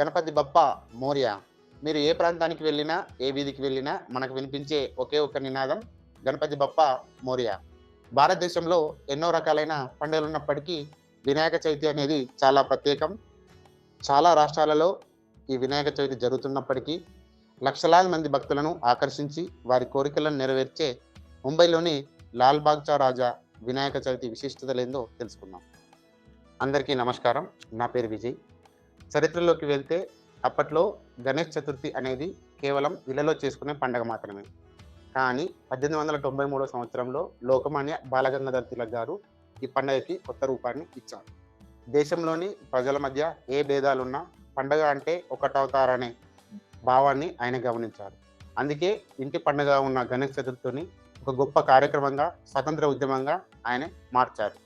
గణపతి బప్ప మోర్య. మీరు ఏ ప్రాంతానికి వెళ్ళినా ఏ వీధికి వెళ్ళినా మనకు వినిపించే ఒకే ఒక నినాదం గణపతి బప్ప మోర్య. భారతదేశంలో ఎన్నో రకాలైన పండుగలు ఉన్నప్పటికీ వినాయక చవితి అనేది చాలా ప్రత్యేకం. చాలా రాష్ట్రాలలో ఈ వినాయక చవితి జరుగుతున్నప్పటికీ లక్షలాది మంది భక్తులను ఆకర్షించి వారి కోరికలను నెరవేర్చే ముంబైలోని లాల్ బాగ్చా రాజా వినాయక చవితి విశిష్టతలేందో తెలుసుకుందాం. అందరికీ నమస్కారం. నా పేరు విజయ్. చరిత్రలోకి వెళ్తే అప్పట్లో గణేష్ చతుర్థి అనేది కేవలం ఇళ్ళలో చేసుకునే పండగ మాత్రమే. కానీ పద్దెనిమిది వందల తొంభై మూడో సంవత్సరంలో లోకమాన్య బాలగంగాధర్ తిలక్ గారు ఈ పండగకి కొత్త రూపాన్ని ఇచ్చారు. దేశంలోని ప్రజల మధ్య ఏ భేదాలున్నా పండగ అంటే ఒకటవుతారనే భావాన్ని ఆయన గమనించారు. అందుకే ఇంటి పండగ ఉన్న గణేష్ చతుర్థిని ఒక గొప్ప కార్యక్రమంగా స్వతంత్ర ఉద్యమంగా ఆయన మార్చారు.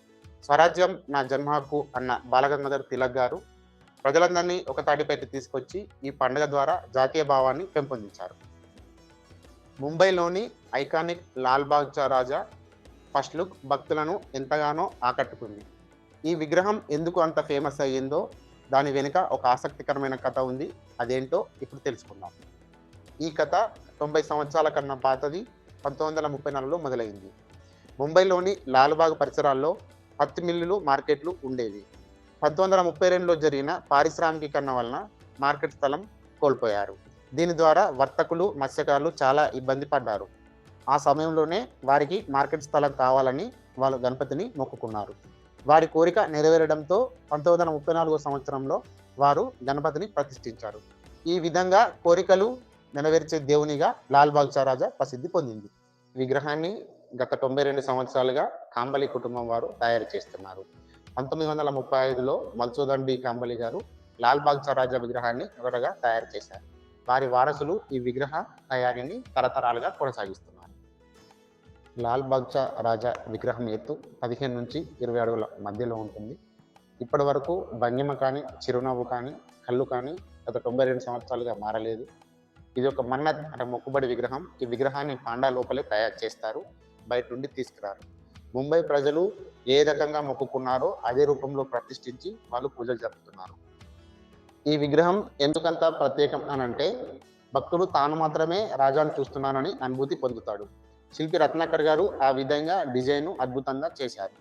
స్వరాజ్యం నా జన్మ హక్కు అన్న బాలగంగాధర్ తిలక్ గారు ప్రజలందరినీ ఒక తాటిపైకి తీసుకొచ్చి ఈ పండుగ ద్వారా జాతీయ భావాన్ని పెంపొందించారు. ముంబైలోని iconic Lal Baugcha Raja first look భక్తులను ఎంతగానో ఆకట్టుకుంది. ఈ విగ్రహం ఎందుకు అంత ఫేమస్ అయ్యిందో దాని వెనుక ఒక ఆసక్తికరమైన కథ ఉంది. అదేంటో ఇప్పుడు తెలుసుకుందాం. ఈ కథ తొంభై సంవత్సరాల కన్నా పాతది పంతొమ్మిది వందల ముప్పై నాలుగులో మొదలైంది. ముంబైలోని లాల్బాగ్ పరిసరాల్లో పత్తి మిల్లులు మార్కెట్లు ఉండేవి. పంతొమ్మిది వందల ముప్పై రెండులో జరిగిన పారిశ్రామికీకరణ వలన మార్కెట్ స్థలం కోల్పోయారు. దీని ద్వారా వర్తకులు మత్స్యకారులు చాలా ఇబ్బంది పడ్డారు. ఆ సమయంలోనే వారికి మార్కెట్ స్థలం కావాలని వాళ్ళు గణపతిని మొక్కుకున్నారు. వారి కోరిక నెరవేరడంతో పంతొమ్మిది వందల ముప్పై నాలుగో సంవత్సరంలో వారు గణపతిని ప్రతిష్ఠించారు. ఈ విధంగా కోరికలు నెరవేర్చే దేవునిగా లాల్ బాగ్చా రాజా ప్రసిద్ధి పొందింది. విగ్రహాన్ని గత తొంభై రెండు సంవత్సరాలుగా కాంబలి కుటుంబం వారు తయారు చేస్తున్నారు. పంతొమ్మిది వందల ముప్పై ఐదులో మల్సూదన్ బి కాంబలి గారు లాల్ బాగ్ రాజా విగ్రహాన్ని మొదటగా తయారు చేశారు. వారి వారసులు ఈ విగ్రహ తయారీని తరతరాలుగా కొనసాగిస్తున్నారు. లాల్ బాగ్చా రాజా విగ్రహం ఎత్తు పదిహేను నుంచి ఇరవై అడుగుల మధ్యలో ఉంటుంది. ఇప్పటి వరకు భంగిమ కానీ చిరునవ్వు కానీ కళ్ళు కానీ గత తొంభై రెండు సంవత్సరాలుగా మారలేదు. ఇది ఒక మన్నత్ అంటే మొక్కుబడి విగ్రహం. ఈ విగ్రహాన్ని పాండా లోపలే తయారు చేస్తారు. బయట నుండి తీసుకురారు. ముంబై ప్రజలు ఏ రకంగా మొక్కుకున్నారో అదే రూపంలో ప్రతిష్ఠించి వాళ్ళు పూజలు జరుపుతున్నారు. ఈ విగ్రహం ఎందుకంత ప్రత్యేకం అని అంటే భక్తుడు తాను మాత్రమే రాజాను చూస్తున్నానని అనుభూతి పొందుతాడు. శిల్పి రత్నాకర్ గారు ఆ విధంగా డిజైన్ అద్భుతంగా చేశారు.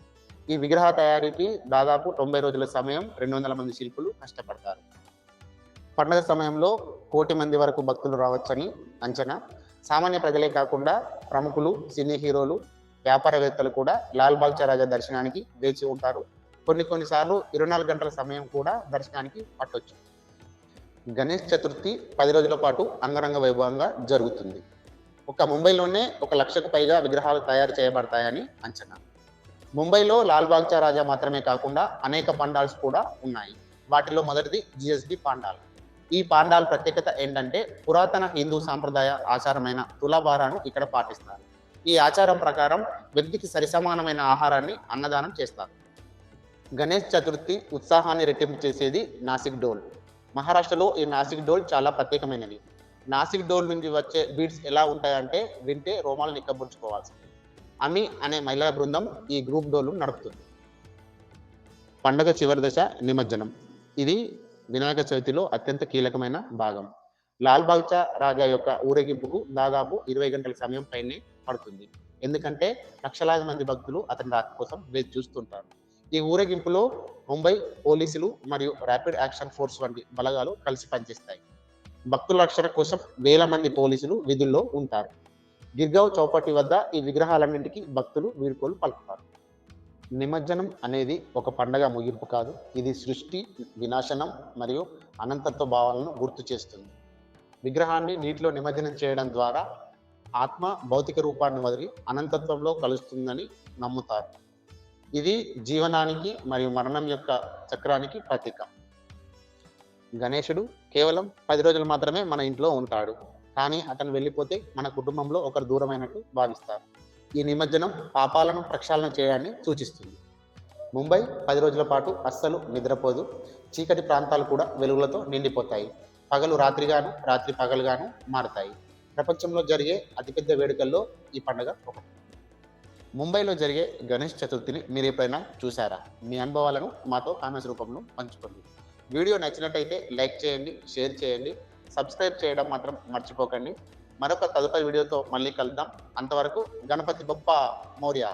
ఈ విగ్రహ తయారీకి దాదాపు తొంభై రోజుల సమయం రెండు వందల మంది శిల్పులు కష్టపడతారు. పండగ సమయంలో కోటి మంది వరకు భక్తులు రావచ్చని అంచనా. సామాన్య ప్రజలే కాకుండా ప్రముఖులు సినీ హీరోలు వ్యాపారవేత్తలు కూడా లాల్ బాగ్చా రాజా దర్శనానికి వేచి ఉంటారు. కొన్ని కొన్నిసార్లు ఇరవై నాలుగు గంటల సమయం కూడా దర్శనానికి పట్టొచ్చు. గణేష్ చతుర్థి పది రోజుల పాటు అంగరంగ వైభవంగా జరుగుతుంది. ఒక ముంబైలోనే ఒక లక్షకు పైగా విగ్రహాలు తయారు చేయబడతాయని అంచనా. ముంబైలో లాల్ బాగ్చా రాజా మాత్రమే కాకుండా అనేక పాండాల్స్ కూడా ఉన్నాయి. వాటిలో మొదటిది జిఎస్డి పాండాల్. ఈ పాండాల్ ప్రత్యేకత ఏంటంటే పురాతన హిందూ సాంప్రదాయ ఆచారమైన తులాభారాను ఇక్కడ పాటిస్తారు. ఈ ఆచారం ప్రకారం వ్యక్తికి సరిసమానమైన ఆహారాన్ని అన్నదానం చేస్తారు. గణేష్ చతుర్థి ఉత్సాహాన్ని రెట్టింపు చేసేది నాసిక్ డోల్. మహారాష్ట్రలో ఈ నాసిక్ డోల్ చాలా ప్రత్యేకమైనది. నాసిక్ డోల్ నుంచి వచ్చే బీడ్స్ ఎలా ఉంటాయంటే వింటే రోమాలు నిక్కబుచ్చుకోవాల్సింది అమి అనే మహిళా బృందం ఈ గ్రూప్ డోలు నడుపుతుంది. పండగ చివరి దశ నిమజ్జనం. ఇది వినాయక చవితిలో అత్యంత కీలకమైన భాగం. లాల్ బాగ్చా రాజా యొక్క ఊరేగింపుకు దాదాపు ఇరవై గంటల సమయం పైనే పడుతుంది. ఎందుకంటే లక్షలాది మంది భక్తులు అతని రాక కోసం వేచి చూస్తుంటారు. ఈ ఊరేగింపులో ముంబై పోలీసులు మరియు ర్యాపిడ్ యాక్షన్ ఫోర్స్ వంటి బలగాలు కలిసి పనిచేస్తాయి. భక్తుల రక్షణ కోసం వేల మంది పోలీసులు విధుల్లో ఉంటారు. గిర్గావ్ చౌపటి వద్ద ఈ విగ్రహాలన్నింటికి భక్తులు వీడ్కోలు పలుకుతారు. నిమజ్జనం అనేది ఒక పండగ ముగింపు కాదు. ఇది సృష్టి వినాశనం మరియు అనంతత్వ భావాలను గుర్తు చేస్తుంది. విగ్రహాన్ని నీటిలో నిమజ్జనం చేయడం ద్వారా ఆత్మ భౌతిక రూపాన్ని వదిలి అనంతత్వంలో కలుస్తుందని నమ్ముతారు. ఇది జీవనానికి మరియు మరణం యొక్క చక్రానికి ప్రతీక. గణేశుడు కేవలం పది రోజులు మాత్రమే మన ఇంట్లో ఉంటాడు. కానీ అతను వెళ్ళిపోతే మన కుటుంబంలో ఒకరు దూరమైనట్టు భావిస్తారు. ఈ నిమజ్జనం పాపాలను ప్రక్షాళన చేయడాన్ని సూచిస్తుంది. ముంబై పది రోజుల పాటు అస్సలు నిద్రపోదు. చీకటి ప్రాంతాలు కూడా వెలుగులతో నిండిపోతాయి. పగలు రాత్రిగాను రాత్రి పగలుగాను మారుతాయి. ప్రపంచంలో జరిగే అతిపెద్ద వేడుకల్లో ఈ పండుగ ఒకటి. ముంబైలో జరిగే గణేష్ చతుర్థిని మీరు ఎప్పుడైనా చూసారా మీ అనుభవాలను మాతో కామెంట్స్ రూపంలో పంచుకోండి. వీడియో నచ్చినట్టయితే లైక్ చేయండి షేర్ చేయండి సబ్స్క్రైబ్ చేయడం మాత్రం మర్చిపోకండి. మరొక తదుపరి వీడియోతో మళ్ళీ కలుద్దాం. అంతవరకు గణపతి బొప్ప మౌర్య.